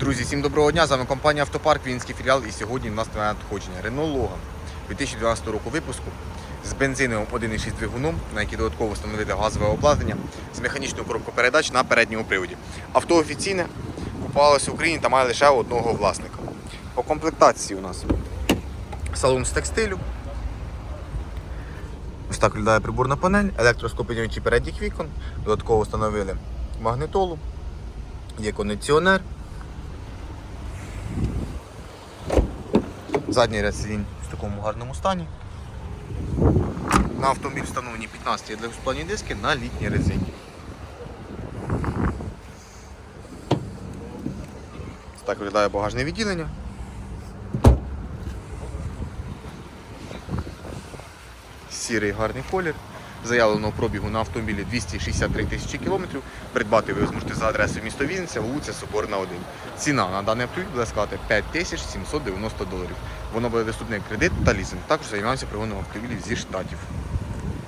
Друзі, всім доброго дня! З вами компанія Автопарк, Вінський філіал. І сьогодні в нас нове надходження. Renault Logan 2012 року випуску з бензиновим 1,6 двигуном, на який додатково встановили газове обладнання з механічною коробкою передач на передньому приводі. Авто офіційне купувалося в Україні та має лише одного власника. По комплектації у нас салон з текстилю. Ось так виглядає приборна панель, електроскопінювачі передніх вікон, додатково встановили магнитолу, є кондиціонер. Задній ряд сидінь в такому гарному стані. На автомобіль встановлені 15 двохспланні диски на літній резині. Так виглядає багажне відділення. Сірий гарний колір. Заявленого пробігу на автомобілі 263 тисячі кілометрів. Придбати ви зможете за адресою місто Вінниця, вулиця Соборна 1. Ціна на даний автомобіль буде складати 5790 доларів. Воно буде доступне кредит та лізинг. Також займаємося пригоном автомобілів зі штатів.